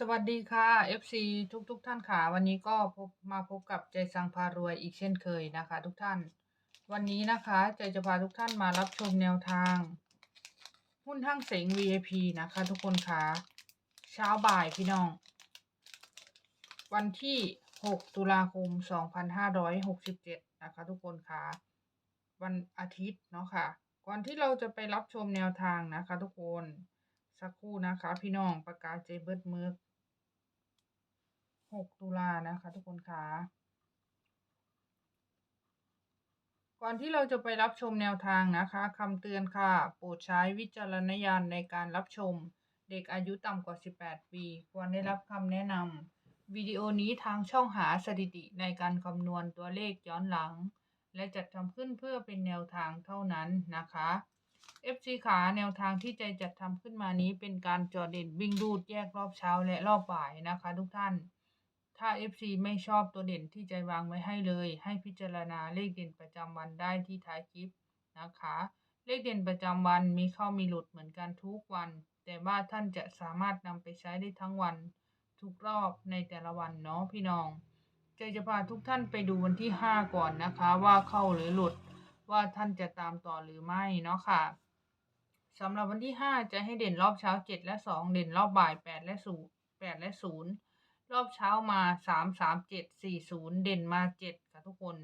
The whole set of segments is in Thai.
สวัสดีค่ะ FC ทุกทุกๆท่านค่ะ วันนี้ก็พบมาพบกับใจสังพารวยอีกเช่นเคยนะคะ ทุกท่าน วันนี้นะคะใจจะพาทุกท่านมารับชมแนวทาง หุ้นทั้งเสง VIP นะคะ ทุกคนค่ะ เช้าบ่ายพี่น้อง วันที่ 6 ตุลาคม 2567 นะคะ ทุกคนค่ะ วันอาทิตย์เนาะค่ะ ก่อนที่เราจะไปรับชมแนวทางนะคะ ทุกคนสักครู่นะคะ พี่น้องประกาศเจเบิร์ดเมิร์ก 6 ตุลานะคะ ทุกคนคะก่อนที่เราจะไปรับชมแนวทางนะคะคำเตือนค่ะ โปรดใช้วิจารณญาณในการรับชม เด็กอายุต่ำกว่า 18 ปี ควรได้รับคำแนะนำวิดีโอนี้ทางช่องหาสถิติในการคำนวณตัวเลขย้อนหลัง และจัดทำขึ้นเพื่อเป็นแนวทางเท่านั้นนะคะ FC ขาแนวทางที่ใจจัดทำขึ้นมานี้เป็นการจอเด่นวิ่งรูดแยกรอบเช้าและรอบบ่ายนะคะ ทุกท่าน ถ้า FC ไม่ชอบตัวเด่นที่ใจวางไว้ให้เลย ให้พิจารณาเลขเด่นประจำวันได้ที่ท้ายคลิปนะคะ เลขเด่นประจำวันมีเข้ามีหลุดเหมือนกันทุกวัน แต่ว่าท่านจะสามารถนำไปใช้ได้ทั้งวัน ทุกรอบในแต่ละวันเนาะพี่น้องจจะพาทุกท่านไปดูวันที่ 5 ก่อนนะคะว่าเข้าหรือหลุดว่าท่านจะตามต่อหรือไม่เนาะค่ะสำหรับวันที่ 5 จะให้เด่นรอบเช้า 7 และ 2 เด่นรอบบ่าย 8 และ0 8และ0 รอบเช้ามา3 3 7 4 0เจ็ดสี่ศูนย์เด่นมา7ค่ะทุกคน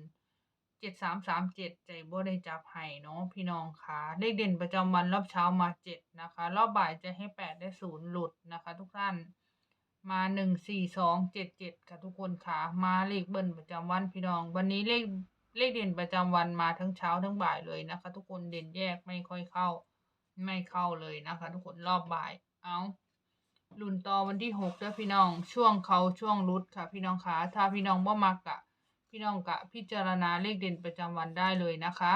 7 3 3 7ใจบ่ได้จับให้เนาะพี่น้องค่ะเลขเด่นประจำวันรอบเช้ามา7นะคะ รอบบ่ายจะให้8และ0หลุดนะคะ ทุกท่านมา1 4 2 7 7ค่ะทุกคนค่ะ มาเลขเบิ้ลประจำวันพี่น้อง วันนี้เลขเลขเด่นประจำวันมาทั้งเช้าทั้งบ่ายเลยนะคะ ทุกคนเด่นแยกไม่ค่อยเข้า ไม่เข้าเลยนะคะ ทุกคนรอบบ่ายเอา รุ่นต่อวันที่หกเด้อพี่น้อง ช่วงเขาช่วงรุดค่ะ พี่น้องคะถ้าพี่น้องบ่มักอะพี่น้องกะพิจารณาเลขเด่นประจำวันได้เลยนะคะ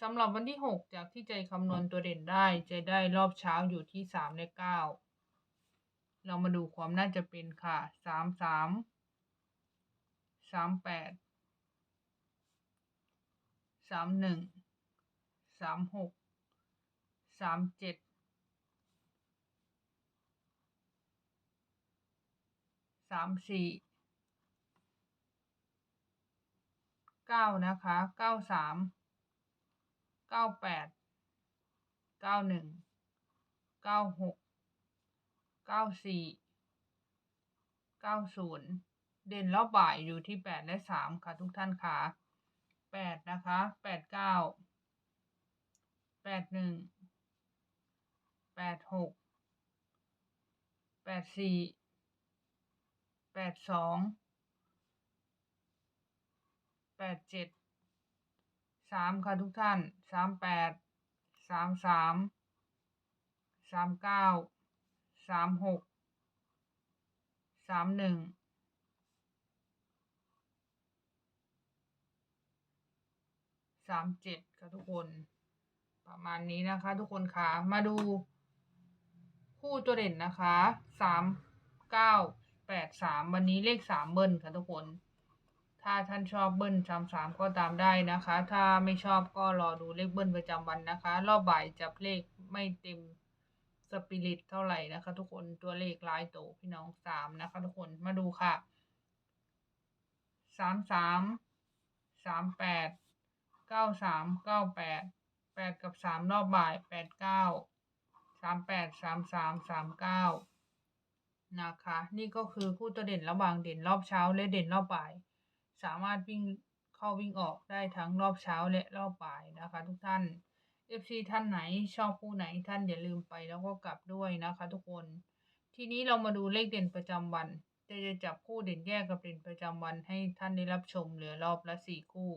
สำหรับวันที่หกจากที่ใจคำนวณตัวเด่นได้ใจได้รอบเช้าอยู่ที่ 3 และ 9 เรามาดูความน่าจะเป็นค่ะสามสามสามแปดสามหนึ่งสามหกสามเจ็ด สามสี่เก้านะคะเก้าสามเก้าแปดเก้าหนึ่งเก้าหกเก้าสี่เก้าศูนย์เด่นรอบบ่ายอยู่ที่แปดและสามค่ะทุกท่านค่ะแปดนะคะแปดเก้าแปดหนึ่งแปดหกแปดสี่ แปดสองแปดเจ็ดสามค่ะทุกท่านสามแปดสามสามสามเก้าสามหกสามหนึ่งสามเจ็ดค่ะทุกคน ประมาณนี้นะคะทุกคนค่ะ มาดูคู่ตัวเด่นนะคะสามเก้า แปดสามวันนี้เลขสามเบิ้ลค่ะทุกคน ถ้าท่านชอบเบิ้ลสามสามก็ตามได้นะคะ ถ้าไม่ชอบก็รอดูเลขเบิ้ลประจำวันนะคะ รอบบ่ายจับเลขไม่เต็มสปิริตเท่าไหร่นะคะ ทุกคนตัวเลขลายโตพี่น้องสามนะคะ ทุกคนมาดูค่ะสามสามสามแปดเก้าสามเก้าแปดแปดกับสามรอบบ่ายแปดเก้าสามแปดสามสามสามเก้า นะคะ นี่ก็คือคู่ตัวเด่นระหว่างเด่นรอบเช้าและเด่นรอบบ่าย สามารถวิ่งเข้าวิ่งออกได้ทั้งรอบเช้าและรอบบ่ายนะคะ ทุกท่าน FC ท่านไหนชอบคู่ไหนท่านอย่าลืมไปแล้วก็กลับด้วยนะคะ ทุกคน ทีนี้เรามาดูเลขเด่นประจำวันจะจะจับคู่เด่นแยกกับเด่นประจำวันให้ท่านได้รับชมเหลือรอบละสี่คู่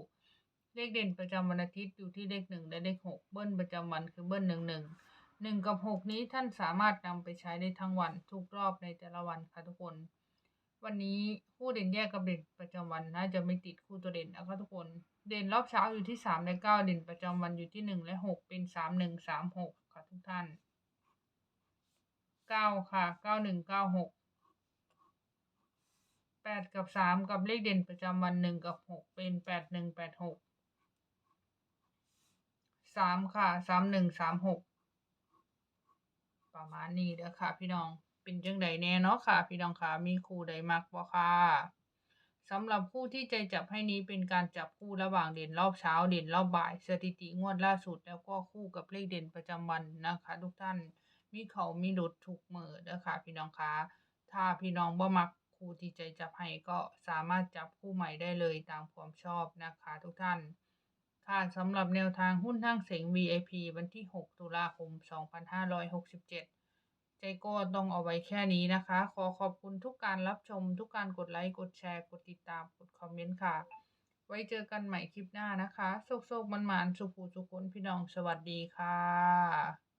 เลขเด่นประจำวันอาทิตย์อยู่ที่เลขหนึ่งและเลขหกเบิ้ลประจำวันคือเบิ้ลหนึ่งหนึ่ง หนึ่งกับหกนี้ท่านสามารถนำไปใช้ได้ทั้งวันทุกรอบในแต่ละวันค่ะทุกคน วันนี้คู่เด่นแยกกับเด่นประจำวันน่าจะไม่ติดคู่ตัวเด่นนะคะทุกคน เด่นรอบเช้าอยู่ที่สามและเก้าเด่นประจำวันอยู่ที่หนึ่งและหกเป็นสามหนึ่งสามหกค่ะทุกท่านเก้าค่ะเก้าหนึ่งเก้าหกแปดกับสามกับเลขเด่นประจำวันหนึ่งกับหกเป็นแปดหนึ่งแปดหกสามค่ะสามหนึ่งสามหก ประมาณนี้เด้อค่ะ พี่น้องเป็นจังใดแน่เนาะค่ะ พี่น้องค่ะมีคู่ใดมักบ่ค่ะสำหรับคู่ที่ใจจับให้นี้เป็นการจับคู่ระหว่างเด่นรอบเช้าเด่นรอบบ่าย สถิติงวดล่าสุด แล้วก็คู่กับเลขเด่นประจำวันนะคะ ทุกท่านมีเขามีหลุดทุกมือเด้อค่ะ พี่น้องค่ะถ้าพี่น้องบ่มักคู่ที่ใจจับให้ก็สามารถจับคู่ใหม่ได้เลยตามความชอบนะคะ ทุกท่าน ค่ะสำหรับแนวทางหุ้นห้างเสง VIP วันที่ 6 ตุลาคม 2567 ใจโก้ต้องเอาไว้แค่นี้นะคะ ขอขอบคุณทุกการรับชม ทุกการกดไลค์ กดแชร์ กดติดตาม กดคอมเมนต์ค่ะ ไว้เจอกันใหม่คลิปหน้านะคะ โชคๆมันๆสุขูสุขคนพี่น้อง สวัสดีค่ะ